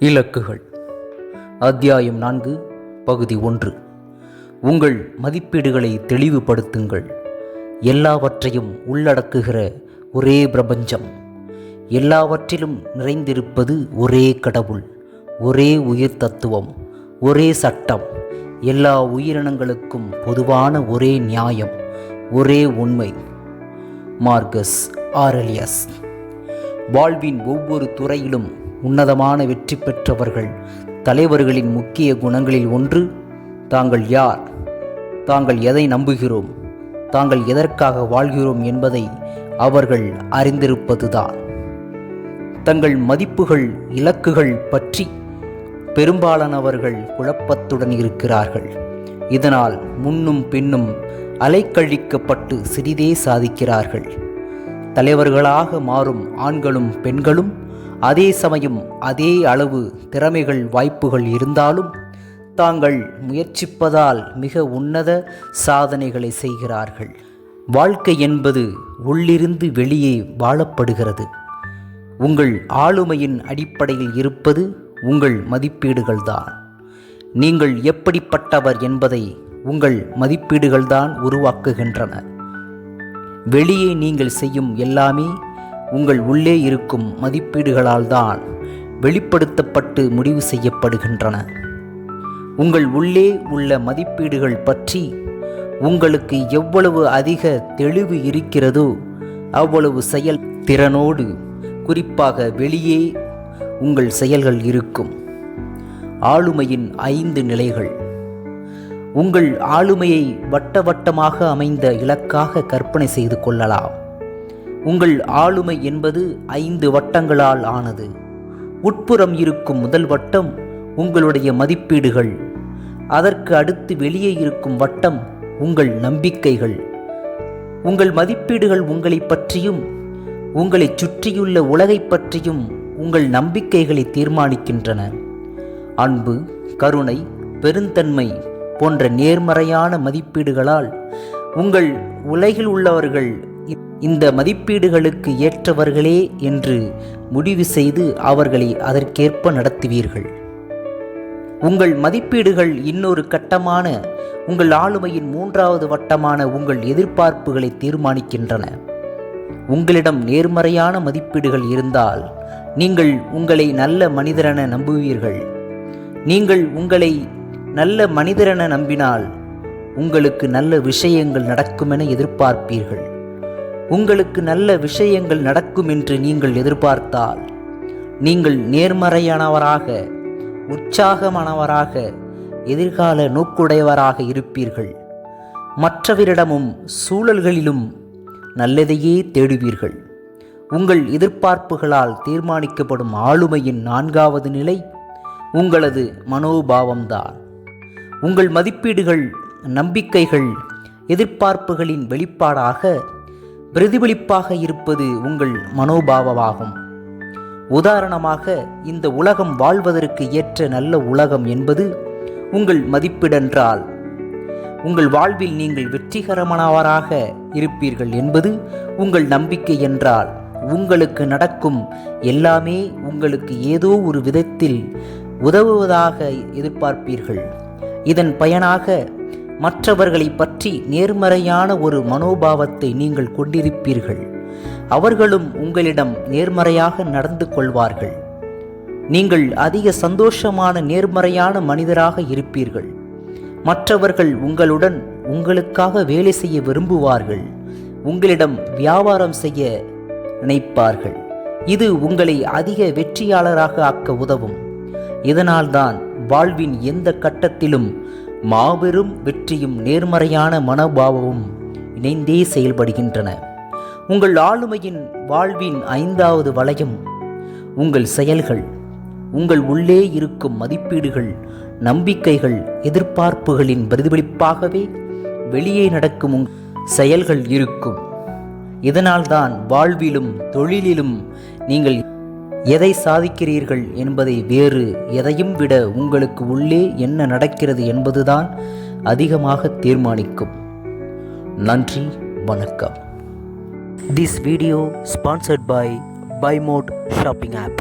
இலக்குகள். அத்தியாயம் நான்கு பகுதி ஒன்று. உங்கள் மதிப்பீடுகளை தெளிவுபடுத்துங்கள். எல்லாவற்றையும் உள்ளடக்குகிற ஒரே பிரபஞ்சம். எல்லாவற்றிலும் நிறைந்திருப்பது ஒரே கடவுள் ஒரே உயிர் தத்துவம் ஒரே சட்டம். எல்லா உயிரினங்களுக்கும் பொதுவான ஒரே நியாயம் ஒரே உண்மை. Marcus Aurelius. வாழ்வின் ஒவ்வொரு துறையிலும் உன்னதமான வெற்றி பெற்றவர்கள் தலைவர்களின் முக்கிய குணங்களில் ஒன்று தாங்கள் யார்? தாங்கள் எதை நம்புகிறோம்? தாங்கள் எதற்காக வாழ்கிறோம் என்பதை அவர்கள் அறிந்திருப்பதுதான். தங்கள் மதிப்புகள் இலக்குகள் பற்றி பெரும்பாலானவர்கள் குழப்பத்துடன் இருக்கிறார்கள். இதனால் முன்னும் பின்னும் அலைக்கழிக்கப்பட்டு சிறிதே சாதிக்கிறார்கள். தலைவர்களாக மாறும் ஆண்களும் பெண்களும் அதே சமயம் அதே அளவு திறமைகள் வாய்ப்புகள் இருந்தாலும் தாங்கள் முயற்சிப்பதால் மிக உன்னத சாதனைகளை செய்கிறார்கள். வாழ்க்கை என்பது உள்ளிருந்து வெளியே வாழப்படுகிறது. உங்கள் ஆளுமையின் அடிப்படையில் இருப்பது உங்கள் மதிப்பீடுகள்தான். நீங்கள் எப்படிப்பட்டவர் என்பதை உங்கள் மதிப்பீடுகள்தான் உருவாக்குகின்றன. வெளியே நீங்கள் செய்யும் எல்லாமே உங்கள் உள்ளே இருக்கும் மதிப்பீடுகளால் தான் வெளிப்படுத்தப்பட்டு முடிவு செய்யப்படுகின்றன. உங்கள் உள்ளே உள்ள மதிப்பீடுகள் பற்றி உங்களுக்கு எவ்வளவு அதிக தெளிவு இருக்கிறதோ அவ்வளவு செயல் திறனோடு குறிப்பாக வெளியே உங்கள் செயல்கள் இருக்கும். ஆளுமையின் ஐந்து நிலைகள். உங்கள் ஆளுமையை வட்ட வட்டமாக அமைந்த இலக்காக கற்பனை செய்து கொள்ளலாம். உங்கள் ஆளுமை என்பது ஐந்து வட்டங்களால் ஆனது. உட்புறம் இருக்கும் முதல் வட்டம் உங்களுடைய மதிப்பீடுகள். அதற்கு அடுத்து வெளியே இருக்கும் வட்டம் உங்கள் நம்பிக்கைகள். உங்கள் மதிப்பீடுகள் உங்களை பற்றியும் உங்களைச் சுற்றியுள்ள உலகைப் பற்றியும் உங்கள் நம்பிக்கைகளை தீர்மானிக்கின்றன. அன்பு கருணை பெருந்தன்மை போன்ற நேர்மறையான மதிப்பீடுகளால் உங்கள் உலகில் உள்ளவர்கள் இந்த மதிப்பீடுகளுக்கு ஏற்றவர்களே என்று முடிவு செய்து அவர்களை அதற்கேற்ப நடத்துவீர்கள். உங்கள் மதிப்பீடுகள் இன்னொரு கட்டமான உங்கள் ஆளுமையின் மூன்றாவது வட்டமான உங்கள் எதிர்பார்ப்புகளை தீர்மானிக்கின்றன. உங்களிடம் நேர்மறையான மதிப்பீடுகள் இருந்தால் நீங்கள் உங்களை நல்ல மனிதரென நம்புவீர்கள். நீங்கள் உங்களை நல்ல மனிதரென நம்பினால் உங்களுக்கு நல்ல விஷயங்கள் நடக்குமென எதிர்பார்ப்பீர்கள். உங்களுக்கு நல்ல விஷயங்கள் நடக்கும் என்று நீங்கள் எதிர்பார்த்தால் நீங்கள் நேர்மறையானவராக உற்சாகமானவராக எதிர்கால நோக்குடையவராக இருப்பீர்கள். மற்றவரிடமும் சூழல்களிலும் நல்லதையே தேடுவீர்கள். உங்கள் எதிர்பார்ப்புகளால் தீர்மானிக்கப்படும் ஆளுமையின் நான்காவது நிலை உங்களது மனோபாவம்தான். உங்கள் மதிப்பீடுகள் நம்பிக்கைகள் எதிர்பார்ப்புகளின் வெளிப்பாடாக பிரதிபலிப்பாக இருப்பது உங்கள் மனோபாவமாகும். உதாரணமாக இந்த உலகம் வாழ்வதற்கு ஏற்ற நல்ல உலகம் என்பது உங்கள் மதிப்பிடென்றால். உங்கள் வாழ்வில் நீங்கள் வெற்றிகரமானவராக இருப்பீர்கள் என்பது உங்கள் நம்பிக்கை என்றால். உங்களுக்கு நடக்கும் எல்லாமே உங்களுக்கு ஏதோ ஒரு விதத்தில் உதவுவதாக எதிர்பார்ப்பீர்கள். இதன் பயனாக மற்றவர்களை பற்றி நேர்மறையான ஒரு மனோபாவத்தை நீங்கள் கொண்டிருப்பீர்கள். அவர்களும் உங்களிடம் நேர்மறையாக நடந்து கொள்வார்கள். நீங்கள் அதிக சந்தோஷமான நேர்மறையான மனிதராக இருப்பீர்கள். மற்றவர்கள் உங்களுடன் உங்களுக்காக வேலை செய்ய விரும்புவார்கள். உங்களிடம் வியாபாரம் செய்ய நினைப்பார்கள். இது உங்களை அதிக வெற்றியாளராக ஆக்க உதவும். இதனால்தான் வாழ்வின் எந்த கட்டத்திலும் மாபெரும் வெற்றியும் நேர்மறையான மனோபாவமும் இணைந்தே செயல்படுகின்றன. உங்கள் ஆளுமையின் வாழ்வின் ஐந்தாவது வளையம் உங்கள் செயல்கள் உங்கள் உள்ளே இருக்கும் மதிப்பீடுகள் நம்பிக்கைகள் எதிர்பார்ப்புகளின் பிரதிபலிப்பாகவே வெளியே நடக்கும் செயல்கள் இருக்கும். இதனால்தான் வாழ்விலும் தொழிலிலும் நீங்கள் எதை சாதிக்கிறீர்கள் என்பதை வேறு எதையும் விட உங்களுக்கு உள்ளே என்ன நடக்கிறது என்பதுதான் அதிகமாக தீர்மானிக்கும். நன்றி வணக்கம். திஸ் வீடியோ ஸ்பான்சர்ட் பை பைமோட் ஷாப்பிங் ஆப்